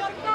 Okay.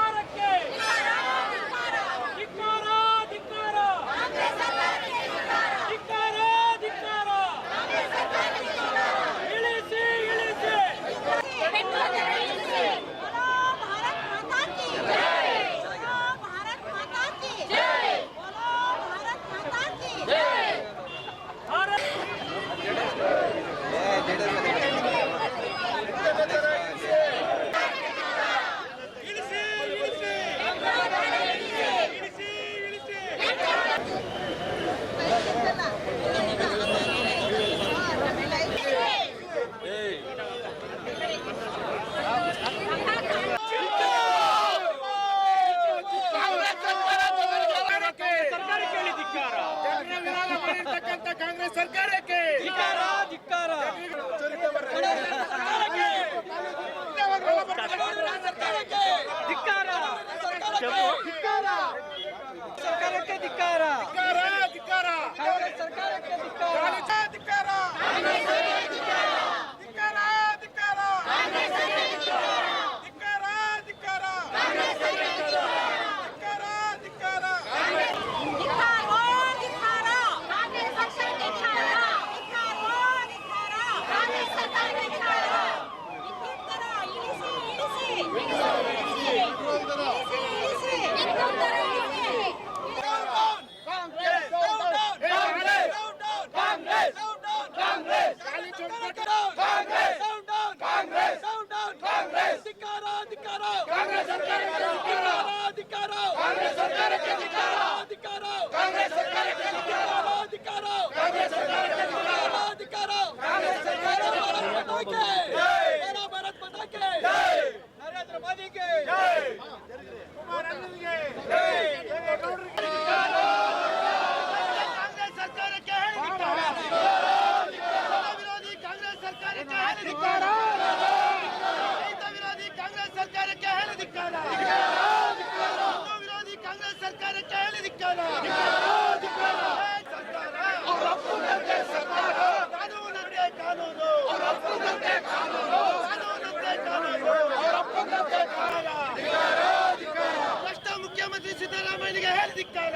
ಮುಖ್ಯಮಂತ್ರಿ ಸಿದ್ದರಾಮಯ್ಯನಿಗೆ ಹೇಳಿದಿಕ್ಕಾರ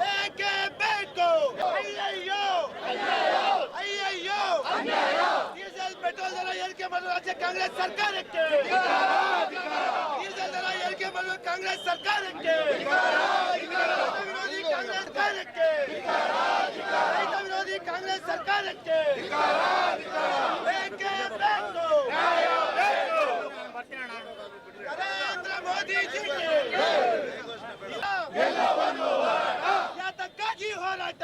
ಬೇಕೇ ಬೇಕು ಅಯ್ಯಯ್ಯೋ ಅಯ್ಯಯ್ಯೋ ಡೀಸೆಲ್ ಪೆಟ್ರೋಲ್ ದರ ಏರಿಕೆ ಮಾಡುವ ರಾಜ್ಯ ಕಾಂಗ್ರೆಸ್ ಸರ್ಕಾರಕ್ಕೆ. ಡೀಸೆಲ್ ದರ ಏರಿಕೆ ಮಾಡುವ ಕಾಂಗ್ರೆಸ್ ಸರ್ಕಾರಕ್ಕೆ. ವಿರೋಧಿ ಕಾಂಗ್ರೆಸ್ ಸರ್ಕಾರಕ್ಕೆ. ರೈತ ವಿರೋಧಿ ಕಾಂಗ್ರೆಸ್ ಸರ್ಕಾರಕ್ಕೆ. ಬೇಕೇ ಬೇಕು. ನರೇಂದ್ರ ಮೋದಿ ಯಾತಕ್ಕಾಗಿ ಹೋರಾಟ?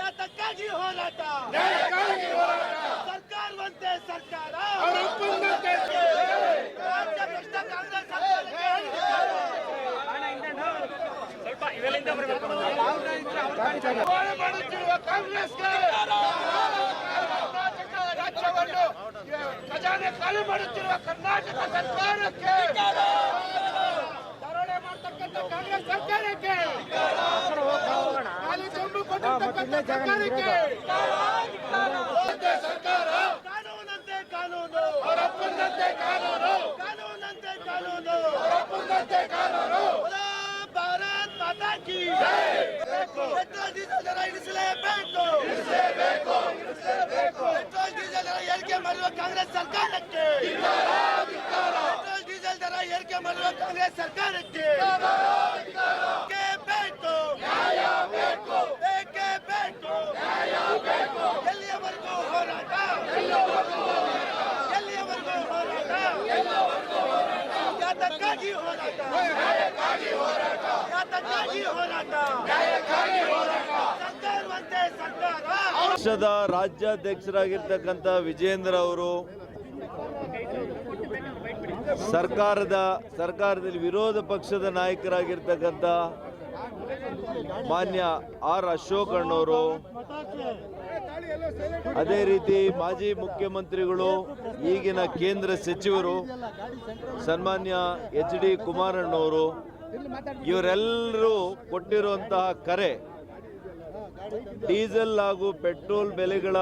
ಯಾತಕ್ಕಾಗಿ ಹೋರಾಟ? ಸರ್ಕಾರವಂತೆ ಸರ್ಕಾರ. ರಾಜ್ಯ ಭ್ರಷ್ಟ ಕಾಂಗ್ರೆಸ್ ಮಾಡುತ್ತಿರುವ ಕಾಂಗ್ರೆಸ್ಗೆ ರಾಜ್ಯವನ್ನು ಖಜಾನೆ ಖಾಲಿ ಮಾಡುತ್ತಿರುವ ಕರ್ನಾಟಕ ಸರ್ಕಾರಕ್ಕೆ ಧರಣಿ ಮಾಡ್ತಕ್ಕಂಥ ಕಾಂಗ್ರೆಸ್ ಸರ್ಕಾರಕ್ಕೆ ಖಾಲಿ ಕೊಟ್ಟಿರ್ತಕ್ಕಂಥ ಸರ್ಕಾರಕ್ಕೆ ಸರ್ಕಾರ ಕಾನೂನಂತೆ ಕಾನೂನು ಅವರಪ್ಪಂದಂತೆ ಕಾನೂನು ಕಾನೂನಂತೆ ಕಾನೂನು ಅವರಪ್ಪಂದಂತೆ ಕಾನೂನು ಭಾರತ್ ಮಾತಾ ಕಿ ಪೆಟ್ರೋಲ್ ಡೀಸೆಲ್ ದರ ಇಳಿಸಲೇಬೇಕು ಪೆಟ್ರೋಲ್ ಡೀಸೆಲ್ ದರ ಏರಿಕೆ ಮಾಡುವ ಕಾಂಗ್ರೆಸ್ ಸರ್ಕಾರಕ್ಕೆ ಪೆಟ್ರೋಲ್ ಡೀಸೆಲ್ ದರ ಏರಿಕೆ ಮಾಡುವ ಕಾಂಗ್ರೆಸ್ ಸರ್ಕಾರಕ್ಕೆ ಬೇಕೇ ಬೇಕು ಬೇಕೇ ಬೇಕು ಎಲ್ಲಿಯವರೆಗೂ ಹೋರಾಟ ಎಲ್ಲಿಯವರೆಗೂ ಹೋರಾಟ ಪಕ್ಷದ ರಾಜ್ಯಾಧ್ಯಕ್ಷರಾಗಿರ್ತಕ್ಕಂಥ ವಿಜೇಂದ್ರ ಅವರು ಸರ್ಕಾರದ ಸರ್ಕಾರದಲ್ಲಿ ವಿರೋಧ ಪಕ್ಷದ ನಾಯಕರಾಗಿರ್ತಕ್ಕಂಥ ಮಾನ್ಯ ಆರ್ ಅಶೋಕ್ ಅಣ್ಣವರು ಅದೇ ರೀತಿ ಮಾಜಿ ಮುಖ್ಯಮಂತ್ರಿಗಳು, ಈಗಿನ ಕೇಂದ್ರ ಸಚಿವರು, ಸನ್ಮಾನ್ಯ ಎಚ್ ಡಿ ಕುಮಾರಣ್ಣವರು, ಇವರೆಲ್ಲರೂ ಕೊಟ್ಟಿರುವಂತಹ ಕರೆ, ಡೀಸೆಲ್ ಹಾಗೂ ಪೆಟ್ರೋಲ್ ಬೆಲೆಗಳ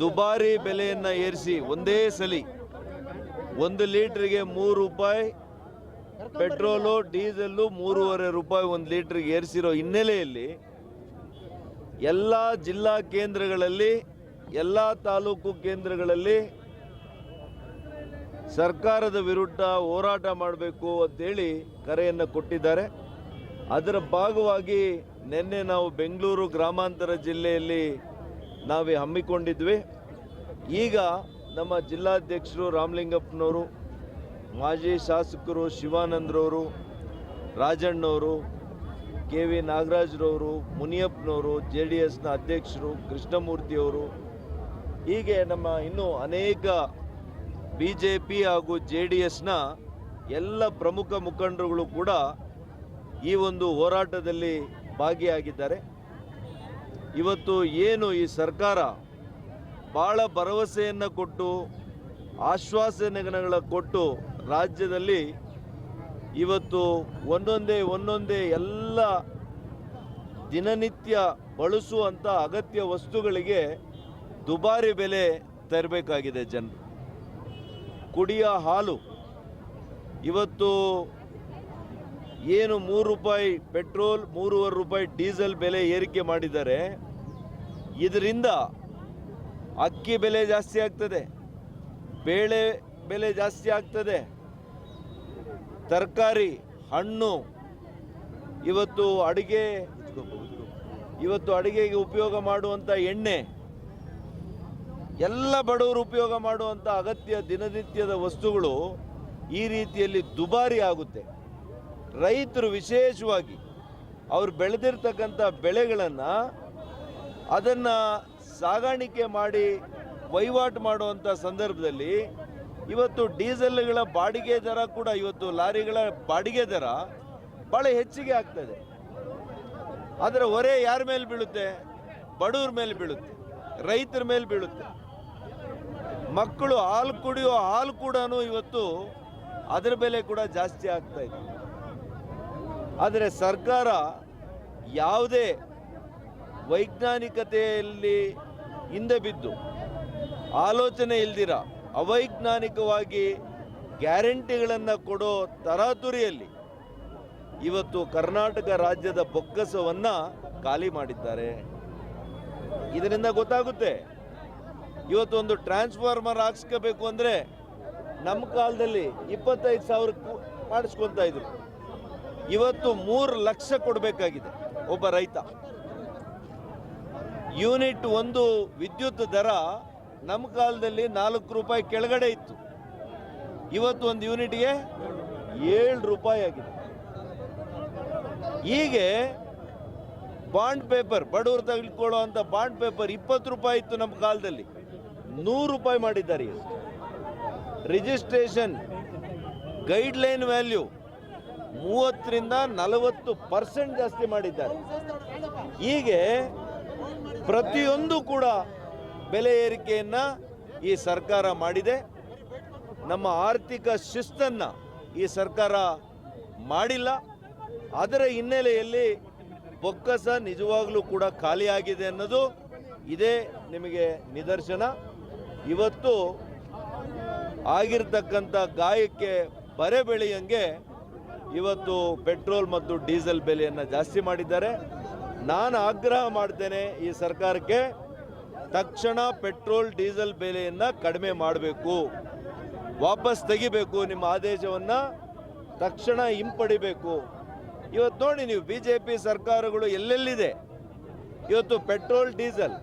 ದುಬಾರಿ ಬೆಲೆಯನ್ನು ಏರಿಸಿ ಒಂದೇ ಸಲಿ ಒಂದು ಲೀಟ್ರಿಗೆ ಮೂರು ರೂಪಾಯಿ, ಪೆಟ್ರೋಲು, ಡೀಸೆಲ್ಲು ಮೂರುವರೆ ರೂಪಾಯಿ ಒಂದು ಲೀಟ್ರಿಗೆ ಏರಿಸಿರೋ ಹಿನ್ನೆಲೆಯಲ್ಲಿ ಎಲ್ಲ ಜಿಲ್ಲಾ ಕೇಂದ್ರಗಳಲ್ಲಿ, ಎಲ್ಲ ತಾಲೂಕು ಕೇಂದ್ರಗಳಲ್ಲಿ ಸರ್ಕಾರದ ವಿರುದ್ಧ ಹೋರಾಟ ಮಾಡಬೇಕು ಅಂತೇಳಿ ಕರೆಯನ್ನು ಕೊಟ್ಟಿದ್ದಾರೆ. ಅದರ ಭಾಗವಾಗಿ ನಿನ್ನೆ ನಾವು ಬೆಂಗಳೂರು ಗ್ರಾಮಾಂತರ ಜಿಲ್ಲೆಯಲ್ಲಿ ನಾವೇ ಹಮ್ಮಿಕೊಂಡಿದ್ವಿ. ಈಗ ನಮ್ಮ ಜಿಲ್ಲಾಧ್ಯಕ್ಷರು ರಾಮಲಿಂಗಪ್ಪನವರು, ಮಾಜಿ ಶಾಸಕರು ಶಿವಾನಂದ್ರವರು, ರಾಜಣ್ಣವರು ಕೆ ವಿ ನಾಗರಾಜ್ರವರು, ಮುನಿಯಪ್ಪನವರು, ಜೆ ಡಿ ಎಸ್ನ ಅಧ್ಯಕ್ಷರು, ಕೃಷ್ಣಮೂರ್ತಿಯವರು. ಹೀಗೆ ನಮ್ಮ ಇನ್ನೂ ಅನೇಕ ಬಿ ಜೆ ಪಿ ಹಾಗೂ ಜೆ ಡಿ ಎಸ್ನ ಎಲ್ಲ ಪ್ರಮುಖ ಮುಖಂಡರುಗಳು ಕೂಡ ಈ ಒಂದು ಹೋರಾಟದಲ್ಲಿ ಭಾಗಿಯಾಗಿದ್ದಾರೆ. ಇವತ್ತು ಏನು ಈ ಸರ್ಕಾರ ಭಾಳ ಭರವಸೆಯನ್ನು ಕೊಟ್ಟು ಆಶ್ವಾಸನೆಗಳ ಕೊಟ್ಟು ರಾಜ್ಯದಲ್ಲಿ ಇವತ್ತು ಒಂದೊಂದೇ ಒಂದೊಂದೇ ಎಲ್ಲ ದಿನನಿತ್ಯ ಬಳಸುವಂಥ ಅಗತ್ಯ ವಸ್ತುಗಳಿಗೆ ದುಬಾರಿ ಬೆಲೆ ತರಬೇಕಾಗಿದೆ ಜನರು. ಕುಡಿಯ ಹಾಲು, ಇವತ್ತು ಏನು ಮೂರು ರೂಪಾಯಿ ಪೆಟ್ರೋಲ್, ಮೂರುವರೆ ರೂಪಾಯಿ ಡೀಸೆಲ್ ಬೆಲೆ ಏರಿಕೆ ಮಾಡಿದ್ದಾರೆ. ಇದರಿಂದ ಅಕ್ಕಿ ಬೆಲೆ ಜಾಸ್ತಿ ಆಗ್ತದೆ, ಬೇಳೆ ಬೆಲೆ ಜಾಸ್ತಿ ಆಗ್ತದೆ. ತರಕಾರಿ, ಹಣ್ಣು, ಇವತ್ತು ಅಡುಗೆ, ಇವತ್ತು ಅಡುಗೆಗೆ ಉಪಯೋಗ ಮಾಡುವಂಥ ಎಣ್ಣೆ, ಎಲ್ಲ ಬಡವರು ಉಪಯೋಗ ಮಾಡುವಂಥ ಅಗತ್ಯ ದಿನನಿತ್ಯದ ವಸ್ತುಗಳು ಈ ರೀತಿಯಲ್ಲಿ ದುಬಾರಿ ಆಗುತ್ತೆ. ರೈತರು ವಿಶೇಷವಾಗಿ ಅವ್ರು ಬೆಳೆದಿರ್ತಕ್ಕಂಥ ಬೆಳೆಗಳನ್ನು ಅದನ್ನು ಸಾಗಾಣಿಕೆ ಮಾಡಿ ವಹಿವಾಟು ಮಾಡುವಂಥ ಸಂದರ್ಭದಲ್ಲಿ ಇವತ್ತು ಡೀಸೆಲ್ಗಳ ಬಾಡಿಗೆ ದರ ಕೂಡ ಇವತ್ತು ಲಾರಿಗಳ ಬಾಡಿಗೆ ದರ ಭಾಳ ಹೆಚ್ಚಿಗೆ ಆಗ್ತದೆ ಅದರ ಹೊರೆ ಯಾರ ಮೇಲೆ ಬೀಳುತ್ತೆ? ಬಡವ್ರ ಮೇಲೆ ಬೀಳುತ್ತೆ, ರೈತರ ಮೇಲೆ ಬೀಳುತ್ತೆ. ಮಕ್ಕಳು ಹಾಲು ಕುಡಿಯೋ ಹಾಲು ಕೂಡ ಇವತ್ತು ಅದರ ಬೆಲೆ ಕೂಡ ಜಾಸ್ತಿ ಆಗ್ತಾ ಇದೆ. ಆದರೆ ಸರ್ಕಾರ ಯಾವುದೇ ವೈಜ್ಞಾನಿಕತೆಯಲ್ಲಿ ಹಿಂದೆ ಬಿದ್ದು, ಆಲೋಚನೆ ಇಲ್ದಿರ? ಅವೈಜ್ಞಾನಿಕವಾಗಿ ಗ್ಯಾರಂಟಿಗಳನ್ನು ಕೊಡೋ ತರಾತುರಿಯಲ್ಲಿ ಇವತ್ತು ಕರ್ನಾಟಕ ರಾಜ್ಯದ ಬೊಕ್ಕಸವನ್ನು ಖಾಲಿ ಮಾಡಿದ್ದಾರೆ. ಇದರಿಂದ ಗೊತ್ತಾಗುತ್ತೆ ಇವತ್ತು ಒಂದು ಟ್ರಾನ್ಸ್ಫಾರ್ಮರ್ ಹಾಕ್ಸ್ಕೋಬೇಕು ಅಂದರೆ ನಮ್ಮ ಕಾಲದಲ್ಲಿ ಇಪ್ಪತ್ತೈದು ಸಾವಿರ ಮಾಡಿಸ್ಕೊತಾ ಇದ್ರು. ಇವತ್ತು ಮೂರು ಲಕ್ಷ ಕೊಡಬೇಕಾಗಿದೆ ಒಬ್ಬ ರೈತ. ಯೂನಿಟ್ ಒಂದು ವಿದ್ಯುತ್ ದರ ನಮ್ಮ ಕಾಲದಲ್ಲಿ ನಾಲ್ಕು ರೂಪಾಯಿ ಕೆಳಗಡೆ ಇತ್ತು. ಇವತ್ತು ಒಂದು ಯೂನಿಟ್ಗೆ ಏಳು ರೂಪಾಯಿ ಆಗಿದೆ. ಹೀಗೆ ಬಾಂಡ್ ಪೇಪರ್, ಬಡವರು ತೆಗೆದುಕೊಳ್ಳೋ ಅಂತ ಬಾಂಡ್ ಪೇಪರ್ ಇಪ್ಪತ್ತು ರೂಪಾಯಿ ಇತ್ತು ನಮ್ಮ ಕಾಲದಲ್ಲಿ. ನೂರು ರೂಪಾಯಿ ಮಾಡಿದ್ದಾರೆ. ರಿಜಿಸ್ಟ್ರೇಷನ್ ಗೈಡ್ಲೈನ್ ವ್ಯಾಲ್ಯೂ ಮೂವತ್ತರಿಂದ ನಲವತ್ತು ಪರ್ಸೆಂಟ್ ಜಾಸ್ತಿ ಮಾಡಿದ್ದಾರೆ. ಹೀಗೆ ಪ್ರತಿಯೊಂದು ಕೂಡ ಬೆಲೆ ಏರಿಕೆಯನ್ನು ಈ ಸರ್ಕಾರ ಮಾಡಿದೆ. ನಮ್ಮ ಆರ್ಥಿಕ ಶಿಸ್ತನ್ನು ಈ ಸರ್ಕಾರ ಮಾಡಿಲ್ಲ. ಅದರ ಹಿನ್ನೆಲೆಯಲ್ಲಿ ಬೊಕ್ಕಸ ನಿಜವಾಗ್ಲೂ ಕೂಡ ಖಾಲಿಯಾಗಿದೆ ಅನ್ನೋದು ಇದೇ ನಿಮಗೆ ನಿದರ್ಶನ. ಇವತ್ತು ಆಗಿರ್ತಕ್ಕಂಥ ಗಾಯಕ್ಕೆ ಬರೆ ಬೆಳೆಯಂಗೆ ಇವತ್ತು ಪೆಟ್ರೋಲ್ ಮತ್ತು ಡೀಸೆಲ್ ಬೆಲೆಯನ್ನು ಜಾಸ್ತಿ ಮಾಡಿದ್ದಾರೆ. ನಾನು ಆಗ್ರಹ ಮಾಡ್ತೇನೆ ಈ ಸರ್ಕಾರಕ್ಕೆ ತಕ್ಷಣ ಪೆಟ್ರೋಲ್, ಡೀಸೆಲ್ ಬೆಲೆಯನ್ನು ಕಡಿಮೆ ಮಾಡಬೇಕು. ವಾಪಸ್ ತೆಗಿಬೇಕು ನಿಮ್ಮ ಆದೇಶವನ್ನು, ತಕ್ಷಣ ಹಿಂಪಡಿಬೇಕು. ಇವತ್ತು ನೋಡಿ ನೀವು ಬಿ ಜೆ ಪಿ ಸರ್ಕಾರಗಳು ಎಲ್ಲೆಲ್ಲಿದೆ? ಇವತ್ತು ಪೆಟ್ರೋಲ್, ಡೀಸೆಲ್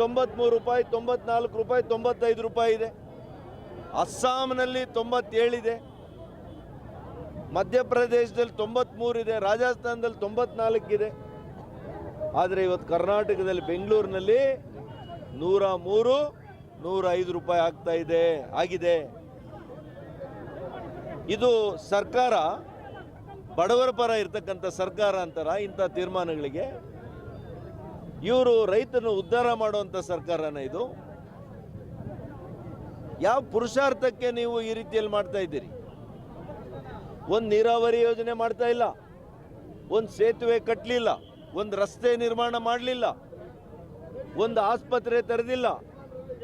ತೊಂಬತ್ಮೂರು ರೂಪಾಯಿ, ತೊಂಬತ್ನಾಲ್ಕು ರೂಪಾಯಿ, ತೊಂಬತ್ತೈದು ರೂಪಾಯಿ ಇದೆ. ಅಸ್ಸಾಂನಲ್ಲಿ ತೊಂಬತ್ತೇಳಿದೆ ಮಧ್ಯಪ್ರದೇಶದಲ್ಲಿ ತೊಂಬತ್ಮೂರಿದೆ ರಾಜಸ್ಥಾನದಲ್ಲಿ ತೊಂಬತ್ನಾಲ್ಕಿದೆ ಆದರೆ ಇವತ್ತು ಕರ್ನಾಟಕದಲ್ಲಿ, ಬೆಂಗಳೂರಿನಲ್ಲಿ ನೂರ ಮೂರು, ನೂರ ಐದು ರೂಪಾಯಿ ಆಗ್ತಾ ಇದೆ, ಆಗಿದೆ. ಇದು ಸರ್ಕಾರ, ಬಡವರ ಪರ ಇರ್ತಕ್ಕಂಥ ಸರ್ಕಾರ ಅಂತಾರ, ಇಂಥ ತೀರ್ಮಾನಗಳಿಗೆ. ಇವರು ರೈತನ ಉದ್ಧಾರ ಮಾಡುವಂಥ ಸರ್ಕಾರನ ಇದು. ಯಾವ ಪುರುಷಾರ್ಥಕ್ಕೆ ನೀವು ಈ ರೀತಿಯಲ್ಲಿ ಮಾಡ್ತಾ ಇದ್ದೀರಿ? ಒಂದು ನೀರಾವರಿ ಯೋಜನೆ ಮಾಡ್ತಾ ಇಲ್ಲ. ಒಂದು ಸೇತುವೆ ಕಟ್ಟಲಿಲ್ಲ ಒಂದು ರಸ್ತೆ ನಿರ್ಮಾಣ ಮಾಡಲಿಲ್ಲ. ಒಂದು ಆಸ್ಪತ್ರೆ ತೆರೆದಿಲ್ಲ.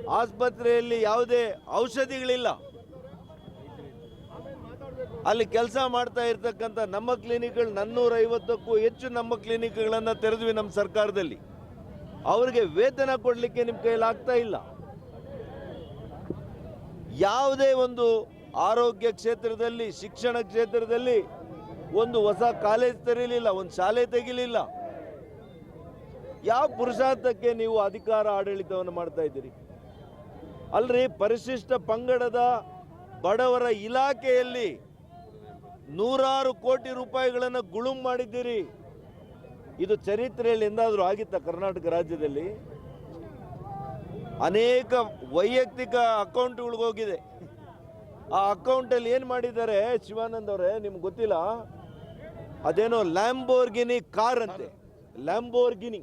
ಆಸ್ಪತ್ರೆಯಲ್ಲಿ ಯಾವುದೇ ಔಷಧಿಗಳಿಲ್ಲ. ಅಲ್ಲಿ ಕೆಲಸ ಮಾಡ್ತಾ ಇರ್ತಕ್ಕಂಥ ನಮ್ಮ ಕ್ಲಿನಿಕ್ಗಳು ನನ್ನೂರ ಐವತ್ತಕ್ಕೂ ಹೆಚ್ಚು ನಮ್ಮ ಕ್ಲಿನಿಕ್ಗಳನ್ನು ತೆರೆದ್ವಿ ನಮ್ಮ ಸರ್ಕಾರದಲ್ಲಿ. ಅವರಿಗೆ ವೇತನ ಕೊಡಲಿಕ್ಕೆ ನಿಮ್ಮ ಕೈಯಲ್ಲಿ ಆಗ್ತಾ ಇಲ್ಲ. ಯಾವುದೇ ಒಂದು ಆರೋಗ್ಯ ಕ್ಷೇತ್ರದಲ್ಲಿ, ಶಿಕ್ಷಣ ಕ್ಷೇತ್ರದಲ್ಲಿ ಒಂದು ಹೊಸ ಕಾಲೇಜ್ ತೆರೀಲಿಲ್ಲ ಒಂದು ಶಾಲೆ ತೆಗಿಲಿಲ್ಲ. ಯಾವ ಪುರುಷಾರ್ಥಕ್ಕೆ ನೀವು ಅಧಿಕಾರ ಆಡಳಿತವನ್ನು ಮಾಡ್ತಾ ಇದ್ದೀರಿ? ಅಲ್ರಿ, ಪರಿಶಿಷ್ಟ ಪಂಗಡದ ಬಡವರ ಇಲಾಖೆಯಲ್ಲಿ ನೂರಾರು ಕೋಟಿ ರೂಪಾಯಿಗಳನ್ನು ಗುಳುಂ ಮಾಡಿದ್ದೀರಿ. ಇದು ಚರಿತ್ರೆಯಲ್ಲಿ ಎಂದಾದರೂ ಆಗಿತ್ತ ಕರ್ನಾಟಕ ರಾಜ್ಯದಲ್ಲಿ? ಅನೇಕ ವೈಯಕ್ತಿಕ ಅಕೌಂಟ್ಗಳಿಗೆ ಹೋಗಿದೆ. ಆ ಅಕೌಂಟಲ್ಲಿ ಏನು ಮಾಡಿದ್ದಾರೆ ಶಿವಾನಂದ್ ಅವರೇ, ನಿಮ್ಗೆ ಗೊತ್ತಿಲ್ಲ? ಅದೇನೋ ಲ್ಯಾಂಬೋರ್ಗಿನಿ ಕಾರ್ ಅಂತೆ. ಲ್ಯಾಂಬೋರ್ಗಿನಿ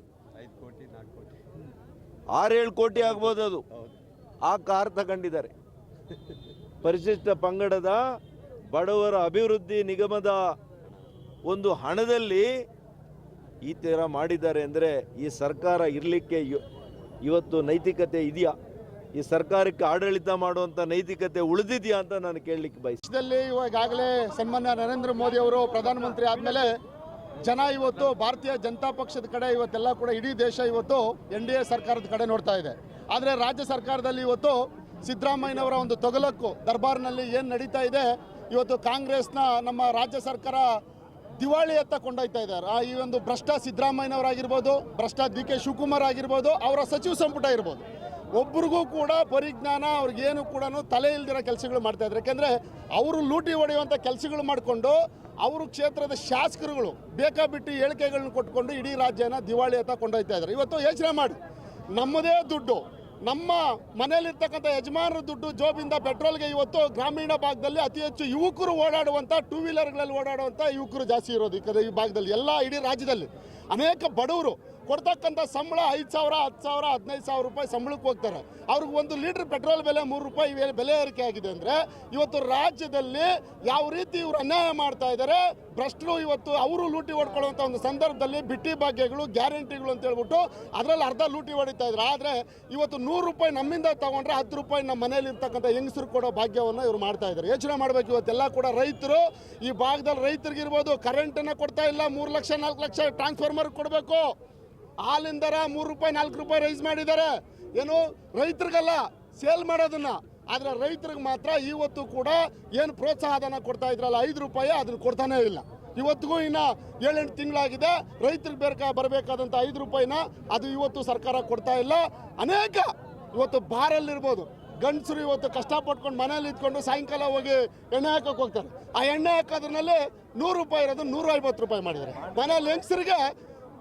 ಆರೇಳು ಕೋಟಿ ಆಗ್ಬೋದು ಅದು. ಆ ಕಾರ್ ತಗೊಂಡಿದ್ದಾರೆ. ಪರಿಶಿಷ್ಟ ಪಂಗಡದ ಬಡವರ ಅಭಿವೃದ್ಧಿ ನಿಗಮದ ಒಂದು ಹಣದಲ್ಲಿ ಈ ಥರ ಮಾಡಿದ್ದಾರೆ ಅಂದರೆ ಈ ಸರ್ಕಾರ ಇರಲಿಕ್ಕೆ ಇವತ್ತು ನೈತಿಕತೆ ಇದೆಯಾ? ಈ ಸರ್ಕಾರಕ್ಕೆ ಆಡಳಿತ ಮಾಡುವಂಥ ನೈತಿಕತೆ ಉಳಿದಿದೆಯಾ ಅಂತ ನಾನು ಕೇಳಲಿಕ್ಕೆ ಬಯಸಿದಲ್ಲಿ ಇವಾಗಾಗಲೇ ಸನ್ಮಾನ್ಯ ನರೇಂದ್ರ ಮೋದಿ ಅವರು ಪ್ರಧಾನಮಂತ್ರಿ ಆದಮೇಲೆ ಜನ ಇವತ್ತು ಭಾರತೀಯ ಜನತಾ ಪಕ್ಷದ ಕಡೆ ಇವತ್ತೆಲ್ಲ ಕೂಡ ಇಡೀ ದೇಶ ಇವತ್ತು ಎನ್ ಡಿ ಎ ಸರ್ಕಾರದ ಕಡೆ ನೋಡ್ತಾ ಇದೆ. ಆದರೆ ರಾಜ್ಯ ಸರ್ಕಾರದಲ್ಲಿ ಇವತ್ತು ಸಿದ್ದರಾಮಯ್ಯನವರ ಒಂದು ತೊಗಲಕ್ಕು ದರ್ಬಾರ್ನಲ್ಲಿ ಏನು ನಡೀತಾ ಇದೆ, ಇವತ್ತು ಕಾಂಗ್ರೆಸ್ನ ನಮ್ಮ ರಾಜ್ಯ ಸರ್ಕಾರ ದಿವಾಳಿ ಅಂತ ಕೊಂಡೊಯ್ತಾ ಇದ್ದಾರೆ ಈ ಒಂದು ಭ್ರಷ್ಟ ಸಿದ್ದರಾಮಯ್ಯನವರಾಗಿರ್ಬೋದು, ಭ್ರಷ್ಟ ಡಿ ಕೆ ಶಿವಕುಮಾರ್ ಆಗಿರ್ಬೋದು, ಅವರ ಸಚಿವ ಸಂಪುಟ ಇರ್ಬೋದು. ಒಬ್ರಿಗೂ ಕೂಡ ಪರಿಜ್ಞಾನ, ಅವ್ರಿಗೇನು ಕೂಡ ತಲೆ ಇಲ್ದಿರೋ ಕೆಲಸಗಳು ಮಾಡ್ತಾ ಇದ್ದಾರೆ. ಯಾಕೆಂದರೆ ಅವರು ಲೂಟಿ ಹೊಡೆಯುವಂಥ ಕೆಲಸಗಳು ಮಾಡಿಕೊಂಡು ಅವರು ಕ್ಷೇತ್ರದ ಶಾಸಕರುಗಳು ಬೇಕಾಬಿಟ್ಟು ಹೇಳಿಕೆಗಳನ್ನ ಕೊಟ್ಕೊಂಡು ಇಡೀ ರಾಜ್ಯನ ದಿವಾಳಿ ಅಂತ ಕೊಂಡೊಯ್ತಾ ಇದ್ದಾರೆ. ಇವತ್ತು ಯೋಚನೆ ಮಾಡಿ. ನಮ್ಮದೇ ದುಡ್ಡು, ನಮ್ಮ ಮನೆಯಲ್ಲಿರ್ತಕ್ಕಂಥ ಯಜಮಾನರ ದುಡ್ಡು ಜೋಬಿಂದ ಪೆಟ್ರೋಲ್ಗೆ ಇವತ್ತು ಗ್ರಾಮೀಣ ಭಾಗದಲ್ಲಿ ಅತಿ ಹೆಚ್ಚು ಯುವಕರು ಓಡಾಡುವಂಥ ಟೂ ವೀಲರ್ಗಳಲ್ಲಿ ಓಡಾಡುವಂಥ ಯುವಕರು ಜಾಸ್ತಿ ಇರೋದು ಈ ಭಾಗದಲ್ಲಿ, ಎಲ್ಲ ಇಡೀ ರಾಜ್ಯದಲ್ಲಿ. ಅನೇಕ ಬಡವರು ಕೊಡ್ತಕ್ಕಂಥ ಸಂಬಳ ಐದು ಸಾವಿರ, ಹತ್ತು ಸಾವಿರ, ಹದಿನೈದು ಸಾವಿರ ರೂಪಾಯಿ ಸಂಬಳಕ್ಕೆ ಹೋಗ್ತಾರೆ. ಅವ್ರಿಗೆ ಒಂದು ಲೀಟ್ರ್ ಪೆಟ್ರೋಲ್ ಬೆಲೆ ಮೂರು ರೂಪಾಯಿ ಬೆಲೆ ಏರಿಕೆ ಆಗಿದೆ ಅಂದರೆ ಇವತ್ತು ರಾಜ್ಯದಲ್ಲಿ ಯಾವ ರೀತಿ ಇವರು ಅನ್ಯಾಯ ಮಾಡ್ತಾ ಇದ್ದಾರೆ, ಭ್ರಷ್ಟರು ಇವತ್ತು ಅವರು ಲೂಟಿ ಹೊಡ್ಕೊಳ್ಳುವಂಥ ಒಂದು ಸಂದರ್ಭದಲ್ಲಿ ಬಿಟ್ಟಿ ಭಾಗ್ಯಗಳು, ಗ್ಯಾರಂಟಿಗಳು ಅಂತ ಹೇಳ್ಬಿಟ್ಟು ಅದರಲ್ಲಿ ಅರ್ಧ ಲೂಟಿ ಹೊಡಿತಾ ಇದ್ರು. ಆದರೆ ಇವತ್ತು ನೂರು ರೂಪಾಯಿ ನಮ್ಮಿಂದ ತಗೊಂಡ್ರೆ ಹತ್ತು ರೂಪಾಯಿ ನಮ್ಮ ಮನೇಲಿ ಇರ್ತಕ್ಕಂಥ ಹೆಂಗಸರು ಕೊಡೋ ಭಾಗ್ಯವನ್ನು ಇವರು ಮಾಡ್ತಾ ಇದ್ದಾರೆ. ಯೋಚನೆ ಮಾಡಬೇಕು ಇವತ್ತೆಲ್ಲ ಕೂಡ ರೈತರು. ಈ ಭಾಗದಲ್ಲಿ ರೈತರಿಗಿರ್ಬೋದು ಕರೆಂಟನ್ನು ಕೊಡ್ತಾ ಇಲ್ಲ, ಮೂರು ಲಕ್ಷ, ನಾಲ್ಕು ಲಕ್ಷ ಟ್ರಾನ್ಸ್ಫಾರ್ಮರ್ ಕೊಡಬೇಕು. ಹಾಲಿನ ದರ ಮೂರು ರೂಪಾಯಿ, ನಾಲ್ಕು ರೂಪಾಯಿ ರೈಸ್ ಮಾಡಿದ್ದಾರೆ. ಏನು? ರೈತರಿಗಲ್ಲ ಸೇಲ್ ಮಾಡೋದನ್ನ. ಆದರೆ ರೈತರಿಗೆ ಮಾತ್ರ ಇವತ್ತು ಕೂಡ ಏನು ಪ್ರೋತ್ಸಾಹಧನ ಕೊಡ್ತಾ ಇದ್ರಲ್ಲ, ಐದು ರೂಪಾಯಿ ಅದನ್ನು ಕೊಡ್ತಾನೇ ಇಲ್ಲ. ಇವತ್ತಿಗೂ ಇನ್ನು ಏಳೆಂಟು ತಿಂಗಳಾಗಿದೆ, ರೈತರಿಗೆ ಬೇರೆ ಬರಬೇಕಾದಂಥ ಐದು ರೂಪಾಯಿನ ಅದು ಇವತ್ತು ಸರ್ಕಾರ ಕೊಡ್ತಾ ಇಲ್ಲ. ಅನೇಕ ಇವತ್ತು ಬಾರಲ್ಲಿರ್ಬೋದು. ಗಂಡಸರು ಇವತ್ತು ಕಷ್ಟಪಟ್ಕೊಂಡು ಮನೇಲಿ ಇದ್ಕೊಂಡು ಸಾಯಂಕಾಲ ಹೋಗಿ ಎಣ್ಣೆ ಹಾಕೋಕೆ ಹೋಗ್ತಾರೆ. ಆ ಎಣ್ಣೆ ಹಾಕೋದ್ರಲ್ಲಿ ನೂರು ರೂಪಾಯಿ ಇರೋದು ನೂರ ಐವತ್ತು ರೂಪಾಯಿ ಮಾಡಿದ್ದಾರೆ. ಮನೇಲಿ ಹೆಂಗಸರಿಗೆ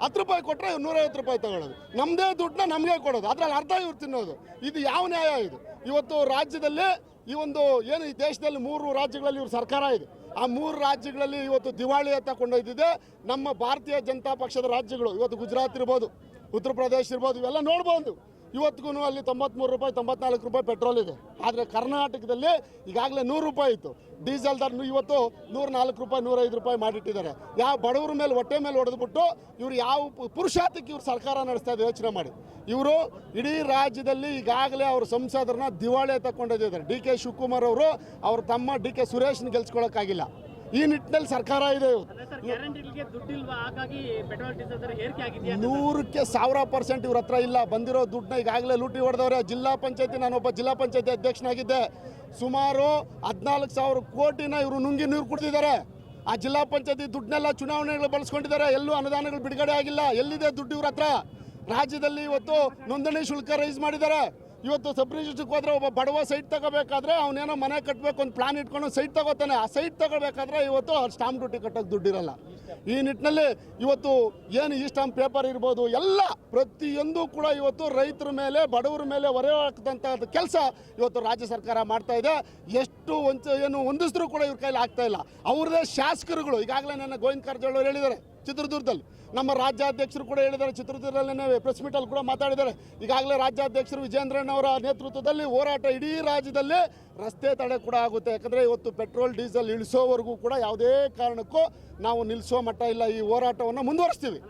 ಹತ್ತು ರೂಪಾಯಿ ಕೊಟ್ಟರೆ ನೂರೈವತ್ತು ರೂಪಾಯಿ ತಗೊಳ್ಳೋದು. ನಮ್ಮದೇ ದುಡ್ಡನ್ನ ನಮಗೆ ಕೊಡೋದು. ಅದರಲ್ಲಿ ಅರ್ಧ ಇವ್ರು ತಿನ್ನೋದು. ಇದು ಯಾವ ನ್ಯಾಯ ಇದು? ಇವತ್ತು ರಾಜ್ಯದಲ್ಲಿ ಈ ಒಂದು ಏನು ಈ ದೇಶದಲ್ಲಿ ಮೂರು ರಾಜ್ಯಗಳಲ್ಲಿ ಇವ್ರ ಸರ್ಕಾರ ಇದೆ. ಆ ಮೂರು ರಾಜ್ಯಗಳಲ್ಲಿ ಇವತ್ತು ದಿವಾಳಿ ಅಂತ ಕೊಂಡೊಯ್ದಿದೆ. ನಮ್ಮ ಭಾರತೀಯ ಜನತಾ ಪಕ್ಷದ ರಾಜ್ಯಗಳು. ಇವತ್ತು ಗುಜರಾತ್ ಇರ್ಬೋದು, ಉತ್ತರ ಪ್ರದೇಶ ಇರ್ಬೋದು, ಇವೆಲ್ಲ ನೋಡ್ಬೋದು. ಇವತ್ತಿಗೂ ಅಲ್ಲಿ ತೊಂಬತ್ತ್ಮೂರು ರೂಪಾಯಿ, ತೊಂಬತ್ನಾಲ್ಕು ರೂಪಾಯಿ ಪೆಟ್ರೋಲ್ ಇದೆ. ಆದರೆ ಕರ್ನಾಟಕದಲ್ಲಿ ಈಗಾಗಲೇ ನೂರು ರೂಪಾಯಿ ಇತ್ತು. ಡೀಸೆಲ್ ದರ ಇವತ್ತು ನೂರ ನಾಲ್ಕು ರೂಪಾಯಿ, ನೂರೈದು ರೂಪಾಯಿ ಮಾಡಿಟ್ಟಿದ್ದಾರೆ. ಯಾವ ಬಡವರ ಮೇಲೆ, ಹೊಟ್ಟೆ ಮೇಲೆ ಹೊಡೆದ್ಬಿಟ್ಟು ಇವರು ಯಾವ ಪುರುಷಾರ್ಥಕ್ಕೆ ಇವ್ರು ಸರ್ಕಾರ ನಡೆಸ್ತಾ ಯೋಚನೆ ಮಾಡಿ. ಇವರು ಇಡೀ ರಾಜ್ಯದಲ್ಲಿ ಈಗಾಗಲೇ ಅವ್ರ ಸಂಸದರನ್ನ ದಿವಾಳಿ ತಗೊಂಡಿದ್ದಾರೆ ಡಿ ಕೆ ಶಿವಕುಮಾರ್ ಅವರು, ಅವ್ರ ತಮ್ಮ ಡಿ ಕೆ ಸುರೇಶ್ನ ಗೆಲ್ಸ್ಕೊಳಕ್ಕಾಗಿಲ್ಲ. ಈ ನಿಟ್ಟಿನಲ್ಲಿ ಸರ್ಕಾರ ಇದೆ ನೂರಕ್ಕೆ ಸಾವಿರ ಪರ್ಸೆಂಟ್ ಇವ್ರ ಹತ್ರ ಇಲ್ಲ. ಬಂದಿರೋ ದುಡ್ಡನ್ನ ಈಗಾಗಲೇ ಲೂಟಿ ಹೊಡೆದವ್ರೆ. ಜಿಲ್ಲಾ ಪಂಚಾಯತಿ ಒಬ್ಬ ಜಿಲ್ಲಾ ಪಂಚಾಯತಿ ಅಧ್ಯಕ್ಷನಾಗಿದ್ದೆ. ಸುಮಾರು ಹದಿನಾಲ್ಕು ಸಾವಿರ ಕೋಟಿನ ಇವರು ನುಂಗಿ ನೀರು ಕುಡ್ತಿದ್ದಾರೆ ಆ ಜಿಲ್ಲಾ ಪಂಚಾಯತಿ ದುಡ್ಡನ್ನೆಲ್ಲ ಚುನಾವಣೆಗಳು ಬಳಸ್ಕೊಂಡಿದ್ದಾರೆ. ಎಲ್ಲೂ ಅನುದಾನಗಳು ಬಿಡುಗಡೆ ಆಗಿಲ್ಲ. ಎಲ್ಲಿದೆ ದುಡ್ಡು ಇವ್ರ ಹತ್ರ? ರಾಜ್ಯದಲ್ಲಿ ಇವತ್ತು ನೋಂದಣಿ ಶುಲ್ಕ ರೈಸ್ ಮಾಡಿದ್ದಾರೆ. ಇವತ್ತು ಸಬ್ ರಿಜಿಸ್ಟ್ರಿಗೆ ಹೋದ್ರೆ ಒಬ್ಬ ಬಡವ ಸೈಟ್ ತಗೋಬೇಕಾದ್ರೆ ಅವನೇನೋ ಮನೆ ಕಟ್ಟಬೇಕು ಒಂದು ಪ್ಲಾನ್ ಇಟ್ಕೊಂಡು ಸೈಟ್ ತಗೋತಾನೆ. ಆ ಸೈಟ್ ತಗೋಬೇಕಾದ್ರೆ ಇವತ್ತು ಸ್ಟಾಂಪ್ ಡ್ಯೂಟಿ ಕಟ್ಟೋಕ್ಕೆ ದುಡ್ಡಿರಲ್ಲ. ಈ ನಿಟ್ಟಿನಲ್ಲಿ ಇವತ್ತು ಏನು ಈ ಸ್ಟಾಂಪ್ ಪೇಪರ್ ಇರ್ಬೋದು, ಎಲ್ಲ ಪ್ರತಿಯೊಂದು ಕೂಡ ಇವತ್ತು ರೈತರ ಮೇಲೆ, ಬಡವರ ಮೇಲೆ ಹೊರೆ ಹಾಕಿದಂಥ ಕೆಲಸ ಇವತ್ತು ರಾಜ್ಯ ಸರ್ಕಾರ ಮಾಡ್ತಾ ಇದೆ. ಎಷ್ಟು ಒಂಚ, ಏನು ಹೊಂದಿಸಿದ್ರು ಕೂಡ ಇವ್ರ ಕೈಲಿ ಆಗ್ತಾ ಇಲ್ಲ. ಅವ್ರದೇ ಶಾಸಕರುಗಳು, ಈಗಾಗಲೇ ನನ್ನ ಗೋವಿಂದ ಕಾರಜೋಳ ಹೇಳಿದ್ದಾರೆ ಚಿತ್ರದುರ್ಗದಲ್ಲಿ. ನಮ್ಮ ರಾಜ್ಯಾಧ್ಯಕ್ಷರು ಕೂಡ ಹೇಳಿದ್ದಾರೆ, ಚಿತ್ರದುರ್ಗದಲ್ಲಿ ಪ್ರೆಸ್ ಮೀಟಲ್ಲಿ ಕೂಡ ಮಾತಾಡಿದ್ದಾರೆ. ಈಗಾಗಲೇ ರಾಜ್ಯಾಧ್ಯಕ್ಷರು ವಿಜೇಂದ್ರಣ್ಣವರ ನೇತೃತ್ವದಲ್ಲಿ ಹೋರಾಟ ಇಡೀ ರಾಜ್ಯದಲ್ಲಿ ರಸ್ತೆ ತಡೆ ಕೂಡ ಆಗುತ್ತೆ. ಯಾಕಂದರೆ ಇವತ್ತು ಪೆಟ್ರೋಲ್, ಡೀಸೆಲ್ ಇಳಿಸೋವರೆಗೂ ಕೂಡ ಯಾವುದೇ ಕಾರಣಕ್ಕೂ ನಾವು ನಿಲ್ಲಿಸೋ ಮಟ್ಟ ಇಲ್ಲ. ಈ ಹೋರಾಟವನ್ನು ಮುಂದುವರಿಸ್ತೀವಿ.